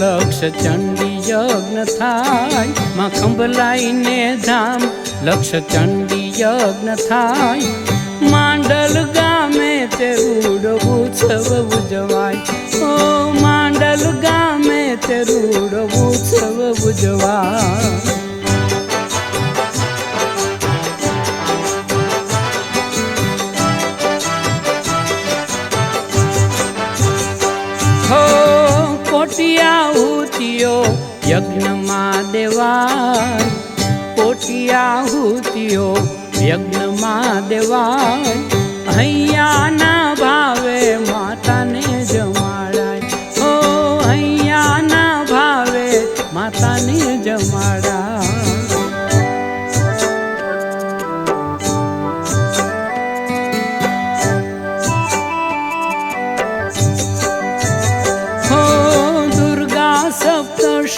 લક્ષ ચંડી યજ્ઞ થાય. માં ખંભલાઈને ધામ, લક્ષ ચંડી યજ્ઞ થાય. માંડલ ગામે તે રૂડ ઉત્સવ ઉજવાય. ઓ માંડલ ગામે તે રૂડ ઉત્સવ ઉજવાય. કોટિયા હુતિયો યજ્ઞમાં દેવાય. કોટી હુતિયો યજ્ઞમાં દેવાય. હૈયાના ભાવે માતાને જમાડાય. હો હૈયાના ભાવે માતાને જમાડાય.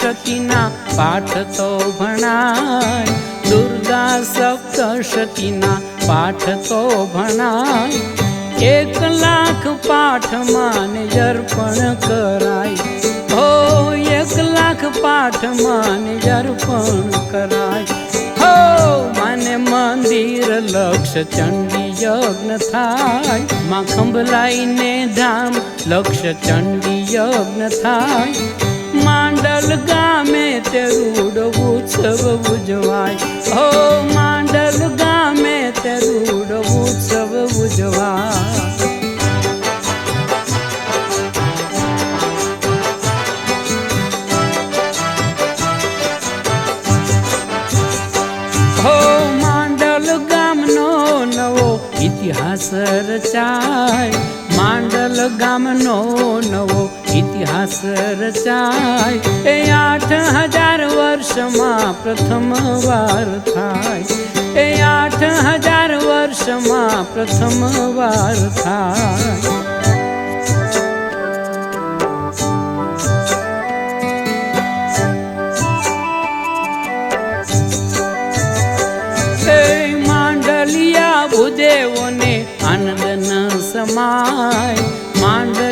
સપ્તશતીના પાઠ તો ભણાય. દુર્ગા સપ્તશતીના પાઠ તો ભણાય. એક લાખ પાઠમાં જર્પણ કરાય. હો, એક લાખ પાઠમાં જર્પણ કરાય. હો, મને મંદિર લક્ષ ચંડી યજ્ઞ થાય. માં ખંભલાઈને ધામ લક્ષ ચંડી યજ્ઞ થાય. માંડલ ગામે તે રૂડ ઉત્સવ ઉજવાય. હો માંડલ ગામે તે રૂડ ઉત્સવ ઉજવાય. ઇતિહાસ રચાય. માંડલ ગામનો નવો ઇતિહાસ રચાય. એ આઠ હજાર વર્ષમાં પ્રથમ વાર થાય. એ આઠ હજાર વર્ષમાં પ્રથમ વાર થાય. ભૂદેવોને આનંદ ન સમાય.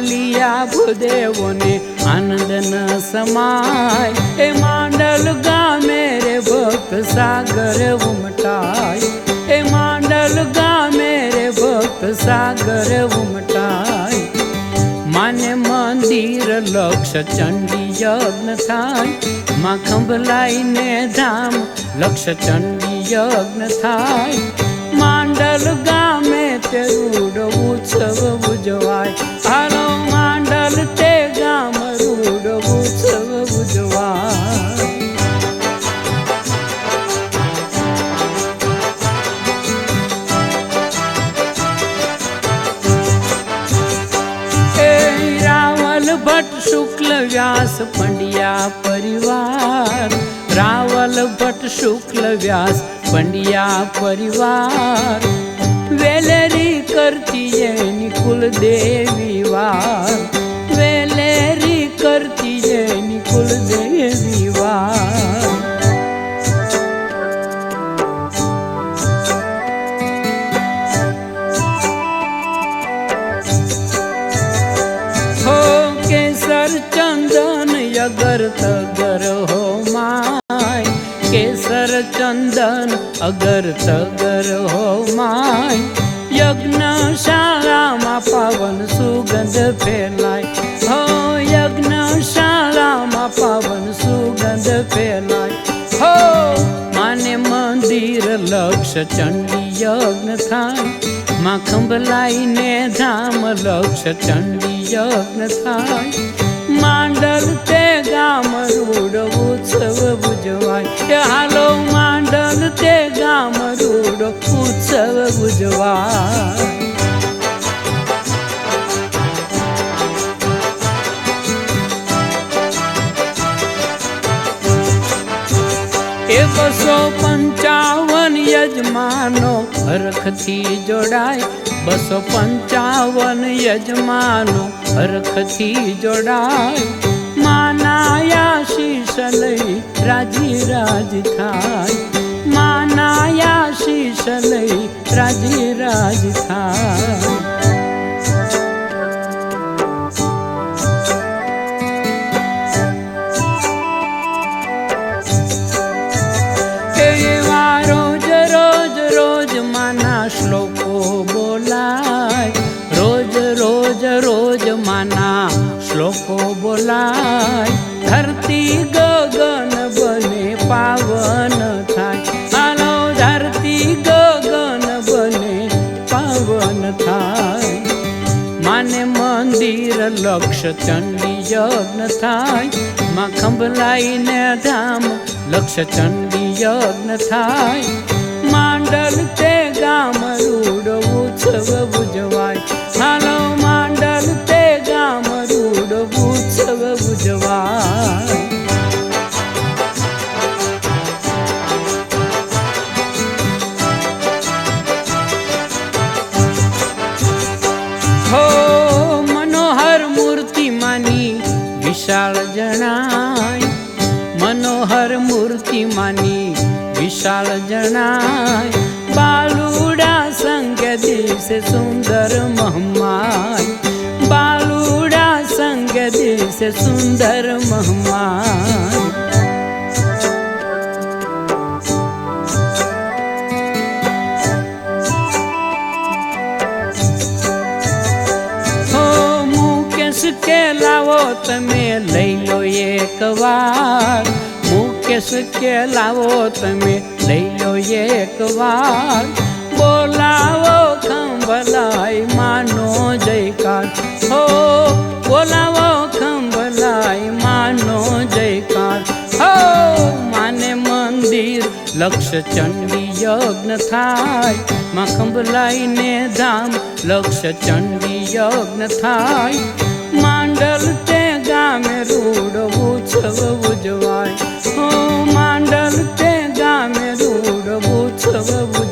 માંડલિયા ભૂદેવોને આનંદ ન સમાય. એ માંડલ ગામે રે ભક્ત સાગર ઉમટાય. એ માંડલ ગામે રે ભક્ત સાગર ઉમટાય. માને મંદિર લક્ષ ચંડી યજ્ઞ થાય. માં ખંભલાઈને ધામ લક્ષ ચંડી યજ્ઞ થાય. માંડલ ગામે ભટ્ટ શુક્લ વ્યાસ પંડ્યા પરિવાર. રાવલ ભટ્ટ શુક્લ વ્યાસ પંડ્યા પરિવાર. વેલેરી કરતી એની કુલદેવી વાર. વેલેરી કરતી એની કુલદેવી અગર તગર હો માય, કેસર ચંદન અગર તગર હો માય, યજ્ઞશાળામાં પાવન સુગંધ ફેલાય. હો, યજ્ઞશાળામાં પાવન સુગંધ ફેલાય. હો, માને મંદિર લક્ષ ચંડી યજ્ઞ થાય. માં ખંભલાઈને ધામ લક્ષ ચંડી યજ્ઞ થાય. માંડલ તે ગામ રૂડ ઉત્સવ ઉજવાય કે હાલો માંડલ તે ગામ રૂડ ઉત્સવ ઉજવાય એ બસો પંચાવન યજમાનો હરખથી જોડાય બસો પંચાવન યજમાનો હરખથી જોડાય માનાયા શીશ લઈ રાજી રાજ થાય. માના આશીષ લઈ રાજી રાજ થાય બોલાય. રોજ રોજ રોજ માના શ્લોકો બોલાય. લક્ષ ચંડી યજ્ઞ થાય. માં ખંભલાઈને ધામ, લક્ષ ચંડી યજ્ઞ થાય. માંડલ તે ગામ રૂડ ઉત્સવ ઉજવાય. હાલો માંડલ તે ગામ રૂડ ઉત્સવ ઉજવાય. હો વિશાળ જણાય, મનોહર મૂર્તિ માની વિશાળ જણાય. બાલુડા સંગ દિવસે સુંદર મહમાય, બાલુડા સંગ દિવસે સુંદર મહમાય. તમે લઈ લો એક વાર. મુકેશ કે લાવો તમે લઈ લો એક વાર. બોલાવો ખંભલાઈ માનો જયકાર. હો, બોલાવો ખંભલાઈ માનો જયકાર. હો, માને મંદિર લક્ષ ચંડી યજ્ઞ થાય. માં ખંભલાઈને ધામ લક્ષ ચંડી યજ્ઞ થાય. માંડલ ગામે રૂડ ઉત્સવ ઉજવાય. હો માંડલ તે ગામે રૂડ ઉજવાય.